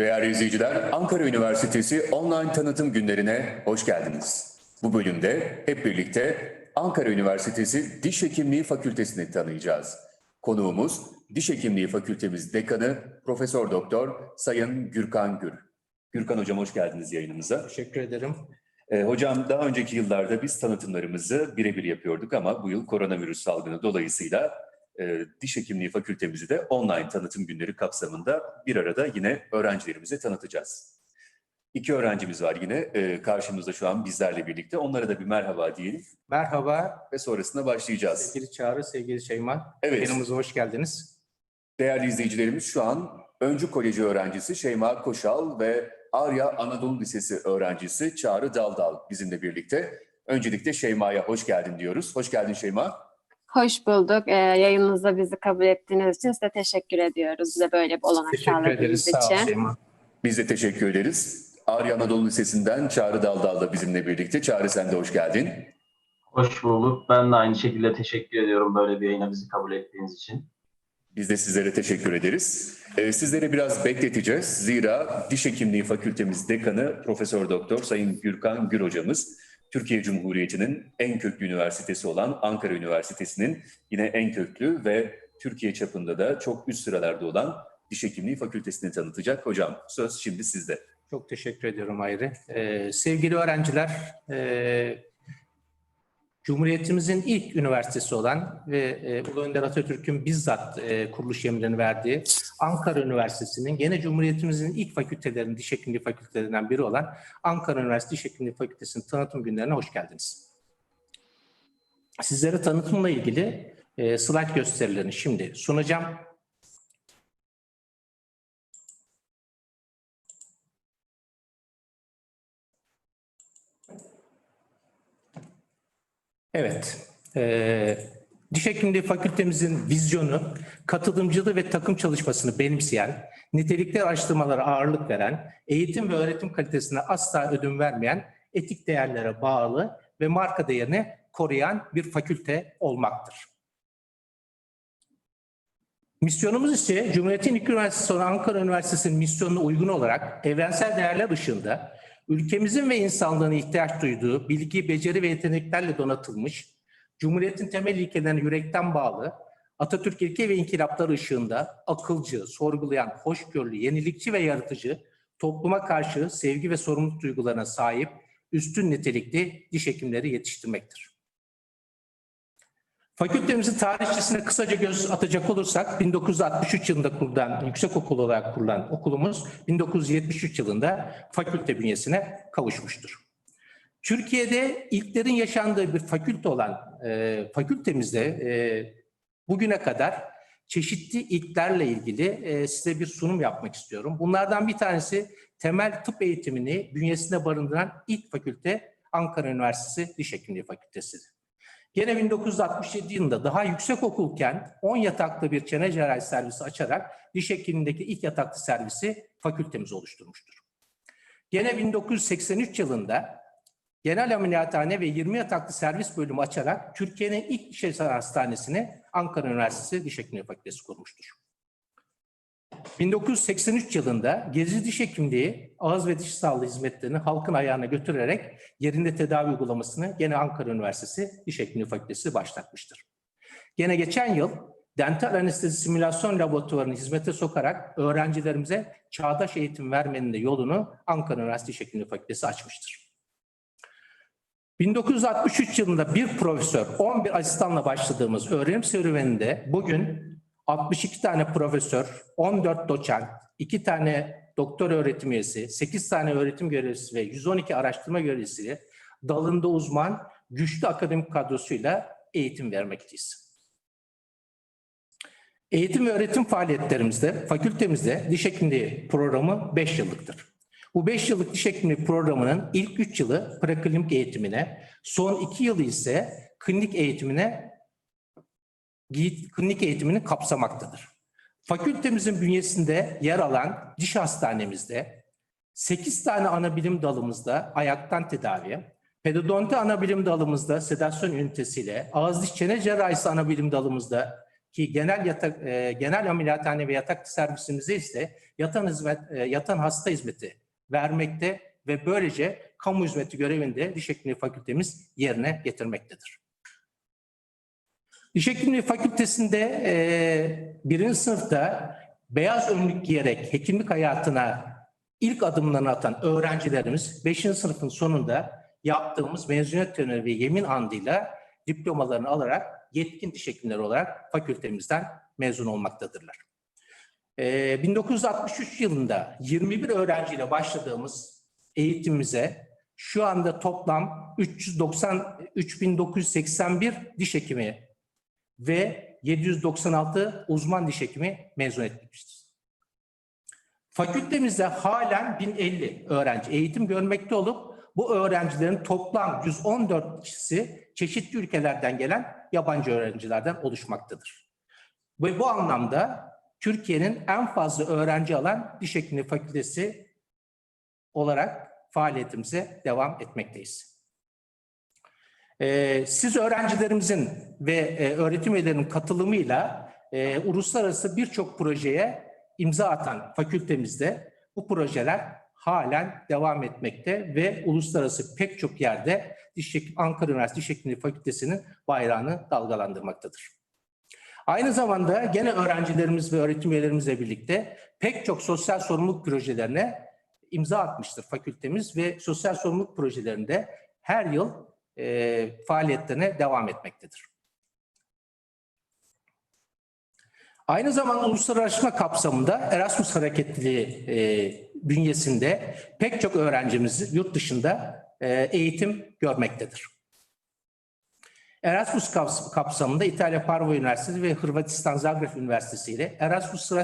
Değerli izleyiciler, Ankara Üniversitesi online tanıtım günlerine hoş geldiniz. Bu bölümde hep birlikte Ankara Üniversitesi Diş Hekimliği Fakültesini tanıyacağız. Konuğumuz Diş Hekimliği Fakültemiz Dekanı Profesör Doktor Sayın Gürkan Gür. Gürkan Hocam hoş geldiniz yayınımıza. Teşekkür ederim. Ee, hocam daha önceki yıllarda biz tanıtımlarımızı birebir yapıyorduk ama bu yıl koronavirüs salgını dolayısıyla e, diş hekimliği fakültemizi de online tanıtım günleri kapsamında bir arada yine öğrencilerimize tanıtacağız. İki öğrencimiz var yine e, karşımızda şu an bizlerle birlikte. Onlara da bir merhaba diyelim Merhaba ve sonrasında başlayacağız. sevgili Çağrı, sevgili Şeyma. Evet. Yanımıza hoş geldiniz. Değerli izleyicilerimiz şu an Öncü Koleji öğrencisi Şeyma Koşal ve Arya Anadolu Lisesi öğrencisi Çağrı Daldal bizimle birlikte. Öncelikle Şeyma'ya hoş geldin diyoruz. Hoş geldin Şeyma. Hoş bulduk. Ee, yayınınızda bizi kabul ettiğiniz için size teşekkür ediyoruz. Bize böyle bir olanak Teşekkür ederiz. sağladığınız Sağ ol için. Şeyma. Biz de teşekkür ederiz. Arya Anadolu Lisesi'nden Çağrı Daldal da bizimle birlikte. Çağrı sen de hoş geldin. Hoş bulduk. Ben de aynı şekilde teşekkür ediyorum böyle bir yayına bizi kabul ettiğiniz için. Biz de sizlere teşekkür ederiz. Ee, sizleri biraz bekleteceğiz. Zira Diş Hekimliği Fakültemiz Dekanı Profesör Doktor Sayın Gürkan Gür hocamız Türkiye Cumhuriyeti'nin en köklü üniversitesi olan Ankara Üniversitesi'nin yine en köklü ve Türkiye çapında da çok üst sıralarda olan Diş Hekimliği Fakültesini tanıtacak. Hocam söz şimdi sizde. Çok teşekkür ediyorum Ayrı. Ee, sevgili öğrenciler, e, Cumhuriyetimizin ilk üniversitesi olan ve e, Ulu Önder Atatürk'ün bizzat e, kuruluş emrini verdiği Ankara Üniversitesi'nin gene Cumhuriyetimizin ilk fakültelerinin, diş hekimliği fakültelerinden biri olan Ankara Üniversitesi Diş Hekimliği Fakültesi'nin tanıtım günlerine hoş geldiniz. Sizlere tanıtımla ilgili e, slide gösterilerini şimdi sunacağım. Evet. Ee, Diş Hekimliği Fakültemizin vizyonu, katılımcılığı ve takım çalışmasını benimseyen, nitelikli araştırmalara ağırlık veren, eğitim ve öğretim kalitesine asla ödün vermeyen, etik değerlere bağlı ve marka değerini koruyan bir fakülte olmaktır. Misyonumuz ise Cumhuriyet'in ilk üniversitesi olan Ankara Üniversitesi'nin misyonuna uygun olarak evrensel değerler ışığında ülkemizin ve insanlığın ihtiyaç duyduğu bilgi, beceri ve yeteneklerle donatılmış, Cumhuriyet'in temel ilkelerine yürekten bağlı, Atatürk ilke ve inkılapları ışığında akılcı, sorgulayan, hoşgörülü, yenilikçi ve yaratıcı, topluma karşı sevgi ve sorumluluk duygularına sahip üstün nitelikli diş hekimleri yetiştirmektir. Fakültemizin tarihçesine kısaca göz atacak olursak 1963 yılında kurulan, yüksekokul olarak kurulan okulumuz 1973 yılında fakülte bünyesine kavuşmuştur. Türkiye'de ilklerin yaşandığı bir fakülte olan e, fakültemizde e, bugüne kadar çeşitli ilklerle ilgili e, size bir sunum yapmak istiyorum. Bunlardan bir tanesi temel tıp eğitimini bünyesinde barındıran ilk fakülte Ankara Üniversitesi Diş Hekimliği Fakültesi'dir. Gene 1967 yılında daha yüksek okulken 10 yataklı bir çene cerrahi servisi açarak diş hekimliğindeki ilk yataklı servisi fakültemiz oluşturmuştur. Gene 1983 yılında genel ameliyathane ve 20 yataklı servis bölümü açarak Türkiye'nin ilk diş hastanesini Ankara Üniversitesi Diş Hekimliği Fakültesi kurmuştur. 1983 yılında gezi diş hekimliği ağız ve diş sağlığı hizmetlerini halkın ayağına götürerek yerinde tedavi uygulamasını gene Ankara Üniversitesi Diş Hekimliği Fakültesi başlatmıştır. Gene geçen yıl dental anestezi simülasyon laboratuvarını hizmete sokarak öğrencilerimize çağdaş eğitim vermenin de yolunu Ankara Üniversitesi Diş Hekimliği Fakültesi açmıştır. 1963 yılında bir profesör, 11 asistanla başladığımız öğrenim serüveninde bugün 62 tane profesör, 14 doçent, 2 tane doktor öğretim üyesi, 8 tane öğretim görevlisi ve 112 araştırma görevlisi dalında uzman güçlü akademik kadrosuyla eğitim vermekteyiz. Eğitim ve öğretim faaliyetlerimizde, fakültemizde diş hekimliği programı 5 yıllıktır. Bu 5 yıllık diş hekimliği programının ilk 3 yılı preklinik eğitimine, son 2 yılı ise klinik eğitimine klinik eğitimini kapsamaktadır. Fakültemizin bünyesinde yer alan diş hastanemizde 8 tane ana bilim dalımızda ayaktan tedavi, pedodonti ana bilim dalımızda sedasyon ünitesiyle, ağız diş çene cerrahisi ana bilim dalımızda ki genel yatak e, genel ameliyathane ve yatak servisimizde ise yatan hizmet e, yatan hasta hizmeti vermekte ve böylece kamu hizmeti görevini de diş hekimliği fakültemiz yerine getirmektedir. Diş hekimliği fakültesinde e, birinci sınıfta beyaz önlük giyerek hekimlik hayatına ilk adımlarını atan öğrencilerimiz 5. sınıfın sonunda yaptığımız mezuniyet töreni ve yemin andıyla diplomalarını alarak yetkin diş hekimleri olarak fakültemizden mezun olmaktadırlar. Ee, 1963 yılında 21 öğrenciyle başladığımız eğitimimize şu anda toplam 390 3981 diş hekimi ve 796 uzman diş hekimi mezun etmiştir. Fakültemizde halen 1050 öğrenci eğitim görmekte olup bu öğrencilerin toplam 114 kişisi çeşitli ülkelerden gelen yabancı öğrencilerden oluşmaktadır. Ve bu anlamda Türkiye'nin en fazla öğrenci alan diş hekimliği fakültesi olarak faaliyetimize devam etmekteyiz. Ee, siz öğrencilerimizin ve e, öğretim üyelerinin katılımıyla e, uluslararası birçok projeye imza atan fakültemizde bu projeler halen devam etmekte ve uluslararası pek çok yerde Diş Hek- Ankara Üniversitesi Diş Hekimliği Fakültesi'nin bayrağını dalgalandırmaktadır. Aynı zamanda gene öğrencilerimiz ve öğretim üyelerimizle birlikte pek çok sosyal sorumluluk projelerine imza atmıştır fakültemiz ve sosyal sorumluluk projelerinde her yıl e, faaliyetlerine devam etmektedir. Aynı zamanda uluslararası kapsamında Erasmus hareketliliği e, bünyesinde pek çok öğrencimiz yurt dışında e, eğitim görmektedir. Erasmus kaps- kapsamında İtalya Parva Üniversitesi ve Hırvatistan Zagreb Üniversitesi ile Erasmus Sıra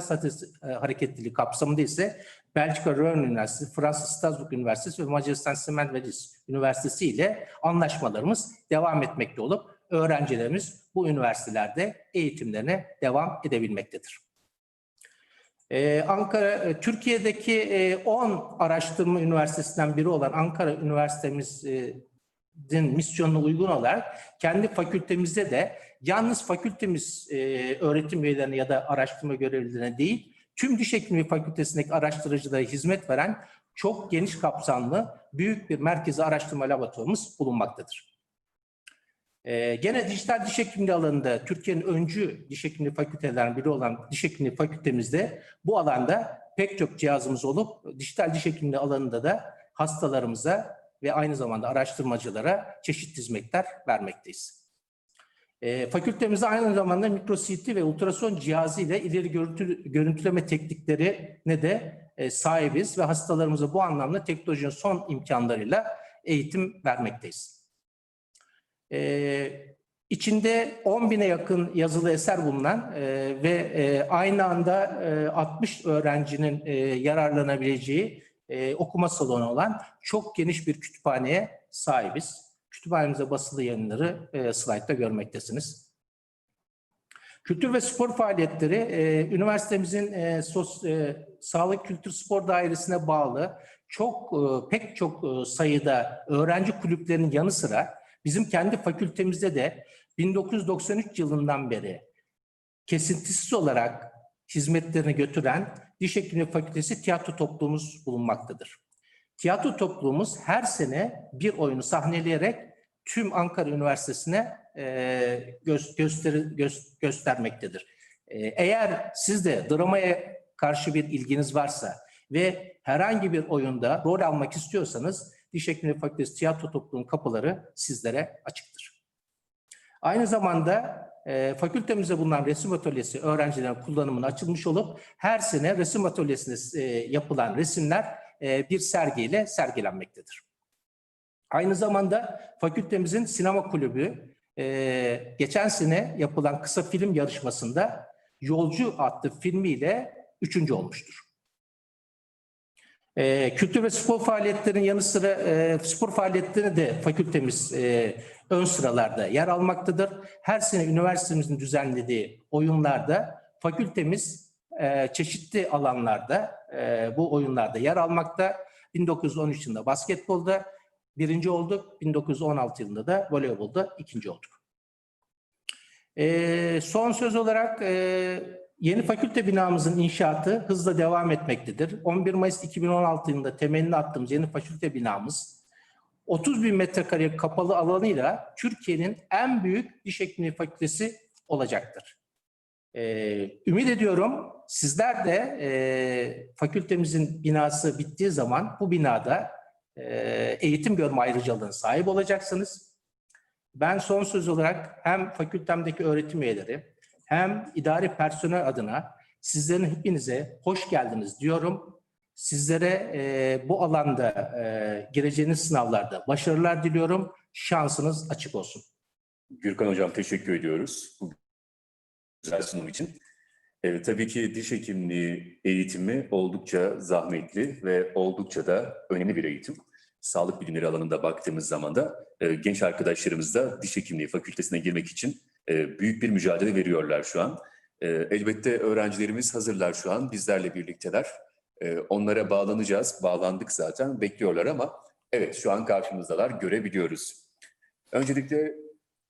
e, Hareketliliği kapsamında ise Belçika Rön Üniversitesi, Fransa Strasbourg Üniversitesi ve Macaristan Siemens Velis Üniversitesi ile anlaşmalarımız devam etmekte olup öğrencilerimiz bu üniversitelerde eğitimlerine devam edebilmektedir. Ee, Ankara, e, Türkiye'deki e, 10 araştırma üniversitesinden biri olan Ankara Üniversitemizin misyonuna uygun olarak kendi fakültemizde de yalnız fakültemiz e, öğretim üyelerine ya da araştırma görevlilerine değil, tüm diş hekimliği fakültesindeki araştırıcılara hizmet veren çok geniş kapsamlı büyük bir merkezi araştırma laboratuvarımız bulunmaktadır. Ee, gene dijital diş hekimliği alanında Türkiye'nin öncü diş hekimliği fakültelerinden biri olan diş hekimliği fakültemizde bu alanda pek çok cihazımız olup dijital diş hekimliği alanında da hastalarımıza ve aynı zamanda araştırmacılara çeşitli hizmetler vermekteyiz. E, fakültemizde aynı zamanda mikro-CT ve ultrason cihazı ile ileri görüntü, görüntüleme tekniklerine de e, sahibiz ve hastalarımıza bu anlamda teknolojinin son imkanlarıyla eğitim vermekteyiz. E, içinde 10 bine yakın yazılı eser bulunan e, ve e, aynı anda e, 60 öğrencinin e, yararlanabileceği e, okuma salonu olan çok geniş bir kütüphaneye sahibiz. Kütüphanemize basılı yayınları e, slaytta görmektesiniz. Kültür ve spor faaliyetleri e, üniversitemizin e, sos, e, sağlık kültür spor dairesine bağlı çok e, pek çok e, sayıda öğrenci kulüplerinin yanı sıra bizim kendi fakültemizde de 1993 yılından beri kesintisiz olarak hizmetlerini götüren Diş Hekimliği Fakültesi tiyatro topluluğumuz bulunmaktadır. Tiyatro topluluğumuz her sene bir oyunu sahneleyerek tüm Ankara Üniversitesi'ne e, gö- gösteri- gö- göstermektedir. E, eğer siz de dramaya karşı bir ilginiz varsa ve herhangi bir oyunda rol almak istiyorsanız Diş Hekimliği Fakültesi tiyatro topluluğunun kapıları sizlere açıktır. Aynı zamanda e, fakültemizde bulunan resim atölyesi öğrencilerin kullanımına açılmış olup her sene resim atölyesinde e, yapılan resimler e, bir sergiyle sergilenmektedir. Aynı zamanda fakültemizin sinema kulübü e, geçen sene yapılan kısa film yarışmasında Yolcu adlı filmiyle üçüncü olmuştur. E, kültür ve spor faaliyetlerinin yanı sıra e, spor faaliyetlerine de fakültemiz e, ön sıralarda yer almaktadır. Her sene üniversitemizin düzenlediği oyunlarda fakültemiz e, çeşitli alanlarda e, bu oyunlarda yer almakta. 1913 yılında basketbolda birinci olduk, 1916 yılında da voleybolda ikinci olduk. Ee, son söz olarak e, yeni fakülte binamızın inşaatı hızla devam etmektedir. 11 Mayıs 2016 yılında temelini attığımız yeni fakülte binamız 30 bin metrekare kapalı alanıyla Türkiye'nin en büyük diş hekimliği fakültesi olacaktır. Ee, ümit ediyorum sizler de e, fakültemizin binası bittiği zaman bu binada e, eğitim görme ayrıcalığına sahip olacaksınız. Ben son söz olarak hem fakültemdeki öğretim üyeleri hem idari personel adına sizlerin hepinize hoş geldiniz diyorum. Sizlere e, bu alanda e, gireceğiniz sınavlarda başarılar diliyorum. Şansınız açık olsun. Gürkan Hocam teşekkür ediyoruz güzel sunum için. Evet, tabii ki diş hekimliği eğitimi oldukça zahmetli ve oldukça da önemli bir eğitim. Sağlık bilimleri alanında baktığımız zaman da e, genç arkadaşlarımız da diş hekimliği fakültesine girmek için e, büyük bir mücadele veriyorlar şu an. E, elbette öğrencilerimiz hazırlar şu an, bizlerle birlikteler. E, onlara bağlanacağız, bağlandık zaten, bekliyorlar ama evet şu an karşımızdalar, görebiliyoruz. Öncelikle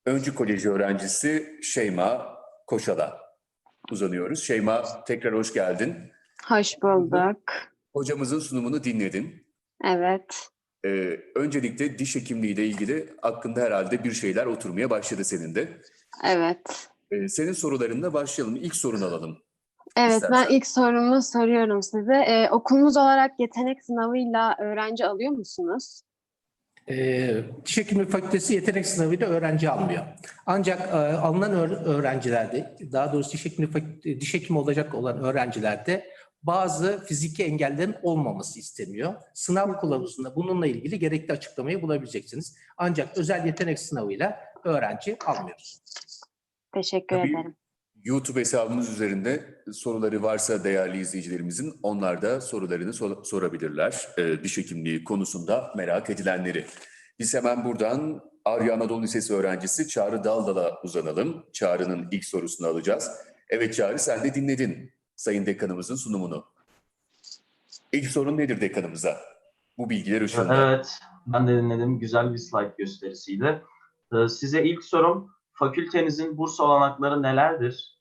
Öncü Koleji öğrencisi Şeyma Koşal'a uzanıyoruz. Şeyma tekrar hoş geldin. Hoş bulduk. Hocamızın sunumunu dinledin. Evet. Ee, öncelikle diş hekimliği ile ilgili aklında herhalde bir şeyler oturmaya başladı senin de. Evet. Ee, senin sorularınla başlayalım. İlk sorunu alalım. Evet, İstersen. ben ilk sorumu soruyorum size. Ee, okulunuz olarak yetenek sınavıyla öğrenci alıyor musunuz? Ee, diş hekimliği fakültesi yetenek sınavıyla öğrenci almıyor. Ancak e, alınan öğ- öğrencilerde, daha doğrusu diş fakü- diş hekimi olacak olan öğrencilerde bazı fiziki engellerin olmaması isteniyor. Sınav kılavuzunda bununla ilgili gerekli açıklamayı bulabileceksiniz. Ancak özel yetenek sınavıyla öğrenci almıyoruz. Teşekkür Tabii. ederim. YouTube hesabımız üzerinde soruları varsa değerli izleyicilerimizin onlar da sorularını sor- sorabilirler. Ee, diş hekimliği konusunda merak edilenleri. Biz hemen buradan Arya Anadolu Lisesi öğrencisi Çağrı Daldal'a uzanalım. Çağrı'nın ilk sorusunu alacağız. Evet Çağrı sen de dinledin Sayın Dekanımızın sunumunu. İlk sorun nedir dekanımıza? Bu bilgiler ışığında. Evet, ben de dinledim. Güzel bir slide gösterisiydi. Ee, Size ilk sorum, fakültenizin burs olanakları nelerdir?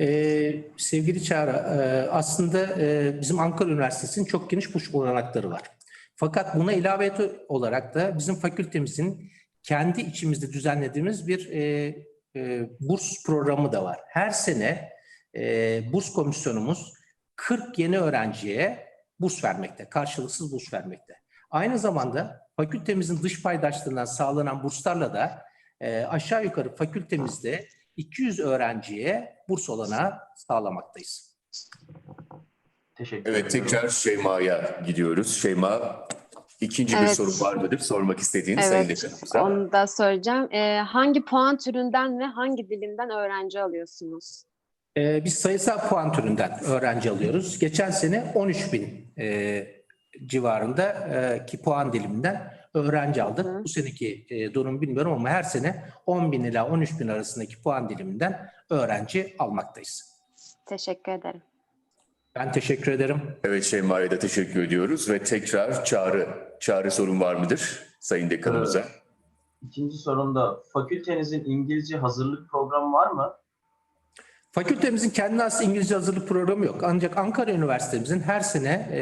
Ee, sevgili Çağrı, e, aslında e, bizim Ankara Üniversitesi'nin çok geniş burs olanakları var. Fakat buna ilave olarak da bizim fakültemizin kendi içimizde düzenlediğimiz bir e, e, burs programı da var. Her sene e, burs komisyonumuz 40 yeni öğrenciye burs vermekte, karşılıksız burs vermekte. Aynı zamanda fakültemizin dış paydaşlığından sağlanan burslarla da e, aşağı yukarı fakültemizde 200 öğrenciye burs olanağı sağlamaktayız. Teşekkür Evet ediyorum. tekrar Şeyma'ya gidiyoruz. Şeyma ikinci bir Evet. soru var mıdır sormak istediğin Sayın Evet, Dekanımıza? onu da soracağım. Ee, hangi puan türünden ve hangi dilimden öğrenci alıyorsunuz? Ee, biz sayısal puan türünden öğrenci alıyoruz. Geçen sene 13 bin e, civarında e, ki puan diliminden öğrenci aldık. Hı. Bu seneki e, durum bilmiyorum ama her sene 10 bin ila 13 bin arasındaki puan diliminden öğrenci almaktayız. Teşekkür ederim. Ben teşekkür ederim. Evet Şeyma'ya da teşekkür ediyoruz ve tekrar Çağrı, Çağrı sorun var mıdır Sayın Dekanımıza? Evet. İkinci sorumda, fakültenizin İngilizce hazırlık programı var mı? Fakültemizin kendine has İngilizce hazırlık programı yok. Ancak Ankara Üniversitemizin her sene e,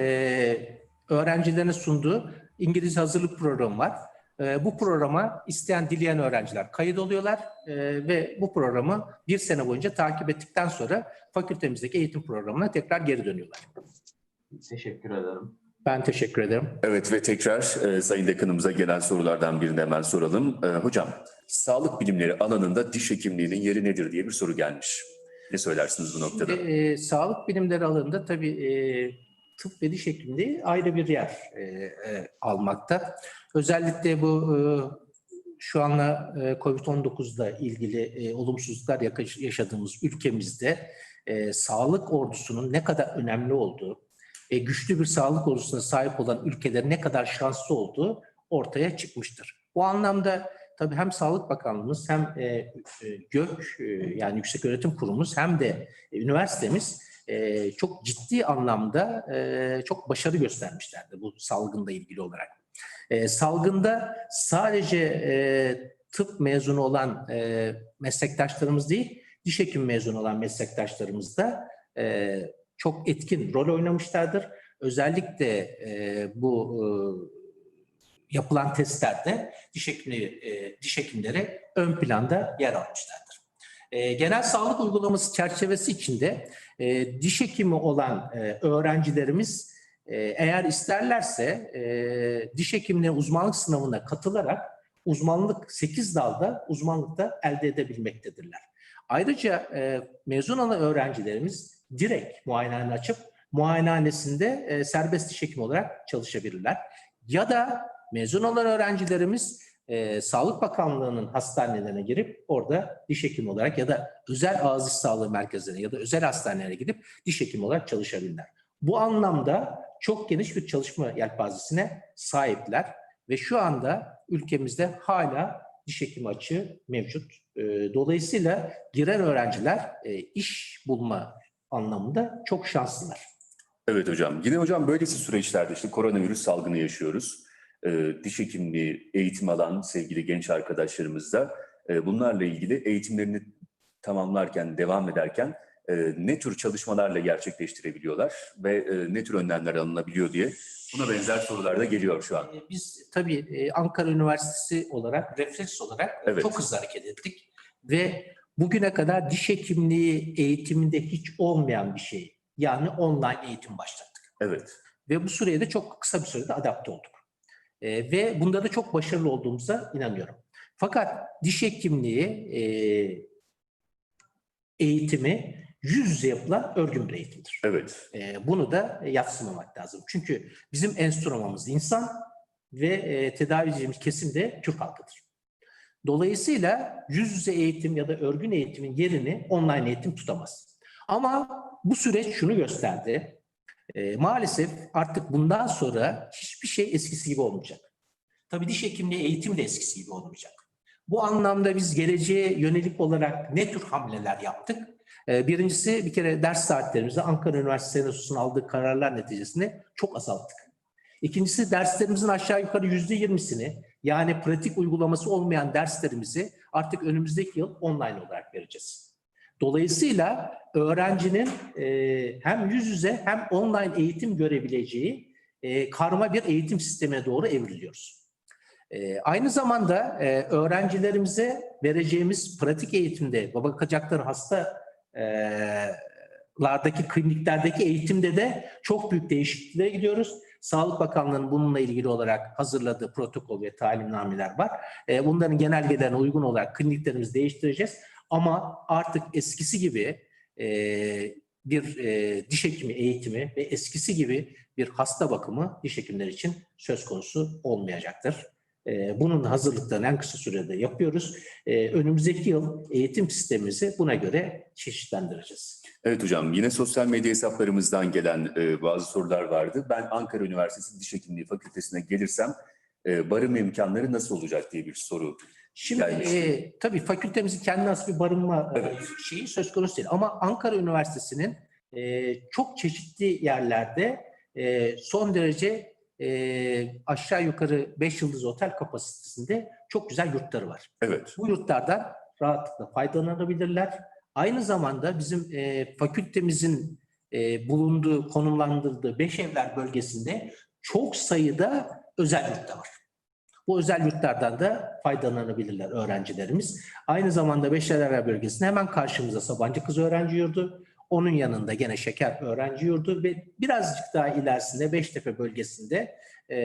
öğrencilerine sunduğu İngilizce hazırlık programı var. E, bu programa isteyen, dileyen öğrenciler kayıt oluyorlar e, ve bu programı bir sene boyunca takip ettikten sonra fakültemizdeki eğitim programına tekrar geri dönüyorlar. Teşekkür ederim. Ben teşekkür ederim. Evet ve tekrar e, Sayın Dekanımıza gelen sorulardan birini hemen soralım. E, hocam, sağlık bilimleri alanında diş hekimliğinin yeri nedir diye bir soru gelmiş. Ne söylersiniz bu noktada? Şimdi, e, sağlık bilimleri alanında tabii e, tıp diş hekimliği ayrı bir yer e, e, almakta. Özellikle bu e, şu anla e, COVID-19'da ilgili e, olumsuzluklar yaşadığımız ülkemizde e, sağlık ordusunun ne kadar önemli olduğu, e, güçlü bir sağlık ordusuna sahip olan ülkelerin ne kadar şanslı olduğu ortaya çıkmıştır. Bu anlamda tabii hem Sağlık Bakanlığımız hem e, e, GÖK e, yani Yüksek Öğretim Kurumumuz hem de e, üniversitemiz e, çok ciddi anlamda e, çok başarı göstermişlerdi bu salgınla ilgili olarak. E, salgında sadece e, tıp mezunu olan e, meslektaşlarımız değil, diş hekim mezunu olan meslektaşlarımız da e, çok etkin rol oynamışlardır. Özellikle e, bu e, yapılan testlerde diş hekimleri, e, diş hekimleri ön planda yer almışlardır. E, genel sağlık uygulaması çerçevesi içinde e, diş hekimi olan e, öğrencilerimiz e, eğer isterlerse e, diş hekimliği uzmanlık sınavına katılarak uzmanlık 8 dalda uzmanlıkta elde edebilmektedirler. Ayrıca e, mezun olan öğrencilerimiz direkt muayenehane açıp muayenehanesinde e, serbest diş hekimi olarak çalışabilirler. Ya da mezun olan öğrencilerimiz e, Sağlık Bakanlığı'nın hastanelerine girip orada diş hekimi olarak ya da özel ağız sağlığı merkezlerine ya da özel hastanelere gidip diş hekimi olarak çalışabilirler. Bu anlamda çok geniş bir çalışma yelpazesine sahipler ve şu anda ülkemizde hala diş hekimi açığı mevcut. E, dolayısıyla giren öğrenciler e, iş bulma anlamında çok şanslılar. Evet hocam. Yine hocam böylesi süreçlerde işte koronavirüs salgını yaşıyoruz. Ee, diş hekimliği eğitim alan sevgili genç arkadaşlarımız da e, bunlarla ilgili eğitimlerini tamamlarken, devam ederken e, ne tür çalışmalarla gerçekleştirebiliyorlar ve e, ne tür önlemler alınabiliyor diye buna benzer sorular da geliyor şu an. E, Biz tabii e, Ankara Üniversitesi olarak, refleks olarak e, Evet. çok hızlı hareket ettik. Ve bugüne kadar diş hekimliği eğitiminde hiç olmayan bir şey. Yani online eğitim başlattık. Evet. Ve bu süreye de çok kısa bir sürede adapte olduk. E, ve bunda da çok başarılı olduğumuza inanıyorum. Fakat diş hekimliği e, eğitimi yüz yüze yapılan örgün bir eğitimdir. Evet. E, bunu da yatsımamak lazım. Çünkü bizim enstrümanımız insan ve e, tedavi edeceğimiz kesim de Türk halkıdır. Dolayısıyla yüz yüze eğitim ya da örgün eğitimin yerini online eğitim tutamaz. Ama bu süreç şunu gösterdi. E, maalesef artık bundan sonra hiçbir şey eskisi gibi olmayacak. Tabii diş hekimliği eğitim de eskisi gibi olmayacak. Bu anlamda biz geleceğe yönelik olarak ne tür hamleler yaptık? Ee, Birincisi bir kere ders saatlerimizi Ankara Üniversitesi Senatosu'nun aldığı kararlar neticesinde çok azalttık. İkincisi derslerimizin aşağı yukarı yüzde yirmisini yani pratik uygulaması olmayan derslerimizi artık önümüzdeki yıl online olarak vereceğiz. Dolayısıyla öğrencinin e, hem yüz yüze hem online eğitim görebileceği e, karma bir eğitim sistemine doğru evriliyoruz. E, aynı zamanda e, öğrencilerimize vereceğimiz pratik eğitimde bakacakları hasta e, kliniklerdeki eğitimde de çok büyük değişikliklere gidiyoruz. Sağlık Bakanlığı'nın bununla ilgili olarak hazırladığı protokol ve talimnameler var. E, bunların genelgelerine uygun olarak kliniklerimizi değiştireceğiz. Ama artık eskisi gibi e, bir e, diş hekimi eğitimi ve eskisi gibi bir hasta bakımı diş hekimleri için söz konusu olmayacaktır. E, bunun hazırlıklarını en kısa sürede yapıyoruz. E, önümüzdeki yıl eğitim sistemimizi buna göre çeşitlendireceğiz. Evet hocam yine sosyal medya hesaplarımızdan gelen e, bazı sorular vardı. Ben Ankara Üniversitesi Diş Hekimliği Fakültesine gelirsem e, barınma imkanları nasıl olacak diye bir soru. Şimdi Gelmişti. e, tabii fakültemizin kendi has bir barınma Evet. şeyi söz konusu değil. Ama Ankara Üniversitesi'nin e, çok çeşitli yerlerde e, son derece e, aşağı yukarı 5 yıldız otel kapasitesinde çok güzel yurtları var. Evet. Bu yurtlardan rahatlıkla faydalanabilirler. Aynı zamanda bizim e, fakültemizin e, bulunduğu, konumlandırdığı Beşevler bölgesinde çok sayıda özel yurt da var. Bu özel yurtlardan da faydalanabilirler öğrencilerimiz. Aynı zamanda Beşevler bölgesinde hemen karşımızda Sabancı Kız Öğrenci Yurdu, onun yanında gene Şeker Öğrenci Yurdu ve birazcık daha ilerisinde Beştepe bölgesinde e,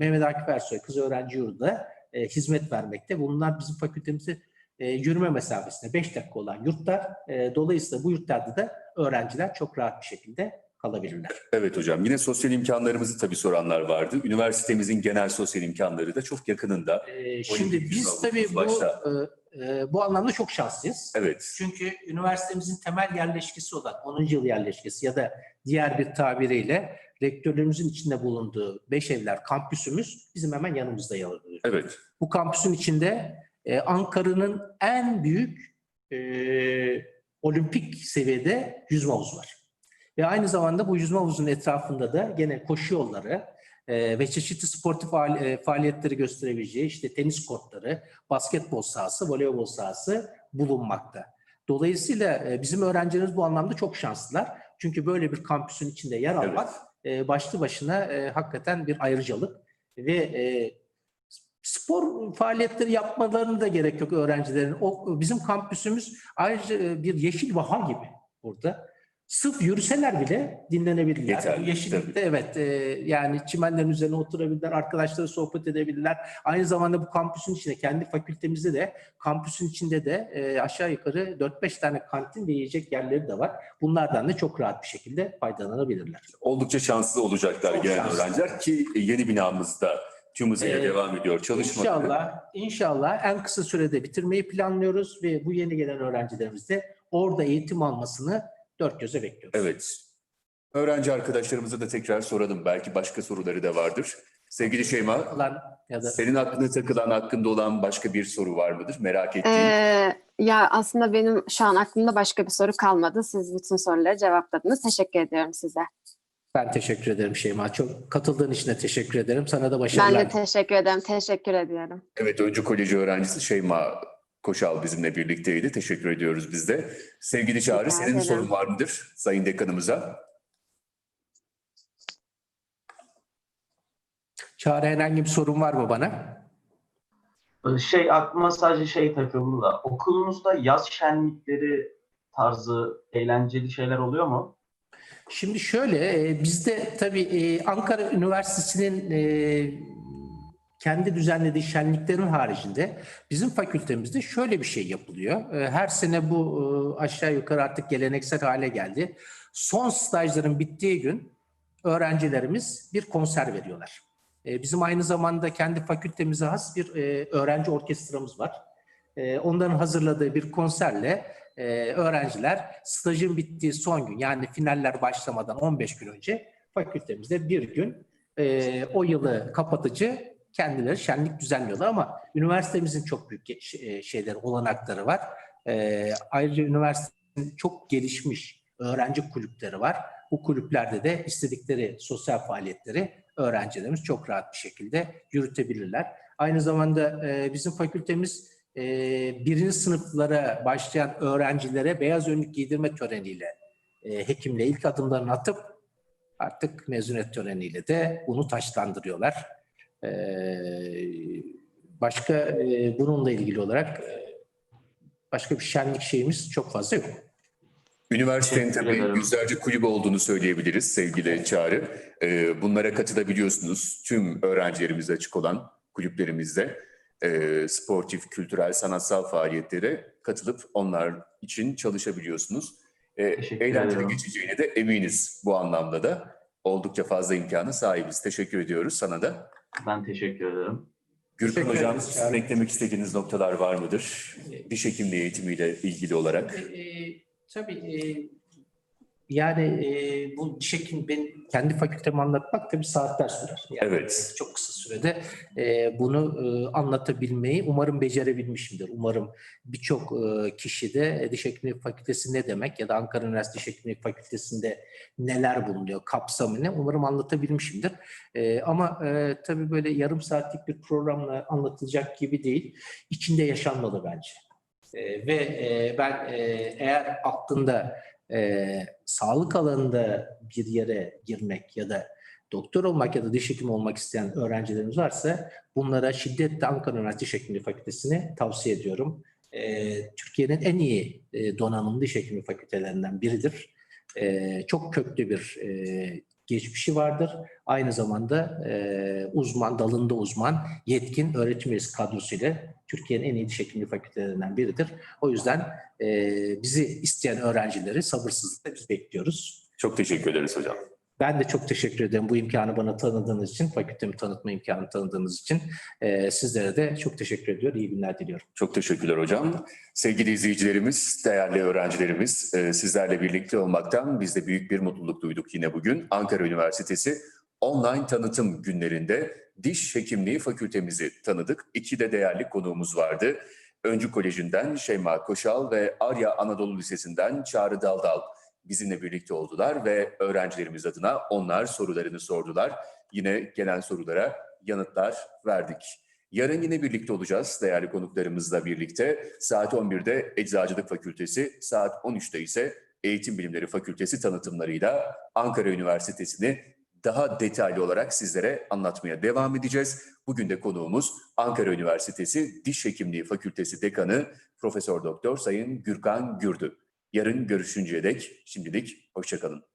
Mehmet Akif Ersoy Kız Öğrenci Yurdu da e, hizmet vermekte. Bunlar bizim fakültemize e, yürüme mesafesinde 5 dakika olan yurtlar. E, dolayısıyla bu yurtlarda da öğrenciler çok rahat bir şekilde kalabilirler. Evet hocam yine sosyal imkanlarımızı tabii soranlar vardı. Üniversitemizin genel sosyal imkanları da çok yakınında. E, şimdi biz tabii bu başta. e, e, bu anlamda çok şanslıyız. Evet. Çünkü üniversitemizin temel yerleşkesi olan 10. yıl yerleşkesi ya da diğer bir tabiriyle rektörlerimizin içinde bulunduğu Beşevler kampüsümüz bizim hemen yanımızda yer alıyor. Evet. Bu kampüsün içinde e, Ankara'nın en büyük e, olimpik seviyede yüzme havuzu var. Ve aynı zamanda bu yüzme havuzunun etrafında da gene koşu yolları, e, ve çeşitli sportif e, faaliyetleri gösterebileceği işte tenis kortları, basketbol sahası, voleybol sahası bulunmakta. Dolayısıyla e, bizim öğrencilerimiz bu anlamda çok şanslılar. Çünkü böyle bir kampüsün içinde yer Evet. almak e, başlı başına e, hakikaten bir ayrıcalık ve e, spor faaliyetleri yapmalarına da gerek yok öğrencilerin. O bizim kampüsümüz ayrıca e, bir yeşil vaha gibi burada. Sırf yürüseler bile dinlenebilirler. Yeterli, Yeşillikte evet e, yani çimenlerin üzerine oturabilirler, arkadaşları sohbet edebilirler. Aynı zamanda bu kampüsün içinde kendi fakültemizde de kampüsün içinde de e, aşağı yukarı 4-5 tane kantin ve yiyecek yerleri de var. Bunlardan da çok rahat bir şekilde faydalanabilirler. Oldukça şanslı olacaklar Çok gelen şanslı. öğrenciler ki yeni binamızda tüm hızıyla Ee, devam ediyor çalışmaları. İnşallah, inşallah en kısa sürede bitirmeyi planlıyoruz ve bu yeni gelen öğrencilerimiz de orada eğitim almasını dört göze bekliyoruz. Evet. Öğrenci arkadaşlarımıza da tekrar soralım. Belki başka soruları da vardır. Sevgili Şeyma, Alan ya da senin aklına takılan, hakkında olan başka bir soru var mıdır? Merak ettiğin. Ee, ya aslında benim şu an aklımda başka bir soru kalmadı. Siz bütün soruları cevapladınız. Teşekkür ediyorum size. ben teşekkür ederim Şeyma. Çok katıldığın için de teşekkür ederim. Sana da Ben başarılar. de teşekkür ederim. Teşekkür ediyorum. Evet, Öncü Koleji öğrencisi Şeyma Koşal bizimle birlikteydi. Teşekkür ediyoruz biz de. Sevgili Çağrı, Rica senin sorun var mıdır Sayın Dekanımıza? Çağrı herhangi bir sorun var mı bana? Şey aklıma sadece şey takıldı da okulunuzda yaz şenlikleri tarzı eğlenceli şeyler oluyor mu? Şimdi şöyle, e, bizde tabii e, Ankara Üniversitesi'nin e, kendi düzenlediği şenliklerin haricinde bizim fakültemizde şöyle bir şey yapılıyor. E, Her sene bu e, aşağı yukarı artık geleneksel hale geldi. Son stajların bittiği gün öğrencilerimiz bir konser veriyorlar. E, Bizim aynı zamanda kendi fakültemize has bir e, öğrenci orkestramız var. E, Onların hazırladığı bir konserle e, öğrenciler stajın bittiği son gün yani finaller başlamadan 15 gün önce fakültemizde bir gün o yılı kapatıcı kendileri şenlik düzenliyorlar ama üniversitemizin çok büyük e, şeyleri, olanakları var. E, ayrıca üniversitenin çok gelişmiş öğrenci kulüpleri var. Bu kulüplerde de istedikleri sosyal faaliyetleri öğrencilerimiz çok rahat bir şekilde yürütebilirler. Aynı zamanda e, bizim fakültemiz e, birinci sınıflara başlayan öğrencilere beyaz önlük giydirme töreniyle e, hekimle ilk adımlarını atıp artık mezuniyet töreniyle de bunu taşlandırıyorlar. E, başka e, bununla ilgili olarak e, başka bir şenlik şeyimiz çok fazla yok. Üniversitenin tabii yüzlerce kulübü olduğunu söyleyebiliriz sevgili Çağrı. Ee, bunlara katılabiliyorsunuz. Tüm öğrencilerimize açık olan kulüplerimizde e, sportif, kültürel, sanatsal faaliyetlere katılıp onlar için çalışabiliyorsunuz. E, eğlenceli geçeceğine de eminiz bu anlamda da. Oldukça fazla imkanı sahibiz. Teşekkür ediyoruz sana da. Ben teşekkür ederim. Gürkan Hocam, sizin eklemek istediğiniz noktalar var mıdır? Diş hekimliği eğitimiyle ilgili olarak. E, e, tabii e, yani e, bu diş hekim ben kendi fakültemi anlatmak tabii saatler sürer. Yani Evet. Çok kısa sürede e, bunu e, anlatabilmeyi umarım becerebilmişimdir. Umarım birçok e, kişi de diş hekimliği fakültesi ne demek ya da Ankara Üniversitesi Diş Hekimliği Fakültesi'nde neler bulunuyor, kapsamı ne umarım anlatabilmişimdir. E, ama e, tabii böyle yarım saatlik bir programla anlatılacak gibi değil. İçinde yaşanmalı bence. E, ve e, ben e, eğer aklında e, sağlık alanında bir yere girmek ya da doktor olmak ya da diş hekimi olmak isteyen öğrencilerimiz varsa bunlara şiddetle Ankara Üniversitesi Diş Hekimliği Fakültesini tavsiye ediyorum. E, Türkiye'nin en iyi e, donanımlı diş hekimliği fakültelerinden biridir. E, çok köklü bir e, geçmişi vardır. Aynı zamanda e, uzman, dalında uzman, yetkin öğretim üyesi kadrosuyla Türkiye'nin en iyi diş hekimliği fakültelerinden biridir. O yüzden e, bizi isteyen öğrencileri sabırsızlıkla biz bekliyoruz. Çok teşekkür ederiz hocam. Ben de çok teşekkür ederim bu imkanı bana tanıdığınız için, fakültemi tanıtma imkanı tanıdığınız için. E, sizlere de çok teşekkür ediyor. İyi günler diliyorum. Çok teşekkürler hocam. Sevgili izleyicilerimiz, değerli öğrencilerimiz, e, sizlerle birlikte olmaktan biz de büyük bir mutluluk duyduk yine bugün. Ankara Üniversitesi online tanıtım günlerinde diş hekimliği fakültemizi tanıdık. İki de değerli konuğumuz vardı. Öncü Koleji'nden Şeyma Koşal ve Arya Anadolu Lisesi'nden Çağrı Daldal bizimle birlikte oldular ve öğrencilerimiz adına onlar sorularını sordular. yine gelen sorulara yanıtlar verdik. Yarın yine birlikte olacağız değerli konuklarımızla birlikte. Saat 11'de Eczacılık Fakültesi, saat 13'te ise Eğitim Bilimleri Fakültesi tanıtımlarıyla Ankara Üniversitesi'ni daha detaylı olarak sizlere anlatmaya devam edeceğiz. Bugün de konuğumuz Ankara Üniversitesi Diş Hekimliği Fakültesi Dekanı Profesör Doktor Sayın Gürkan Gürdü. Yarın görüşünceye dek şimdilik hoşçakalın.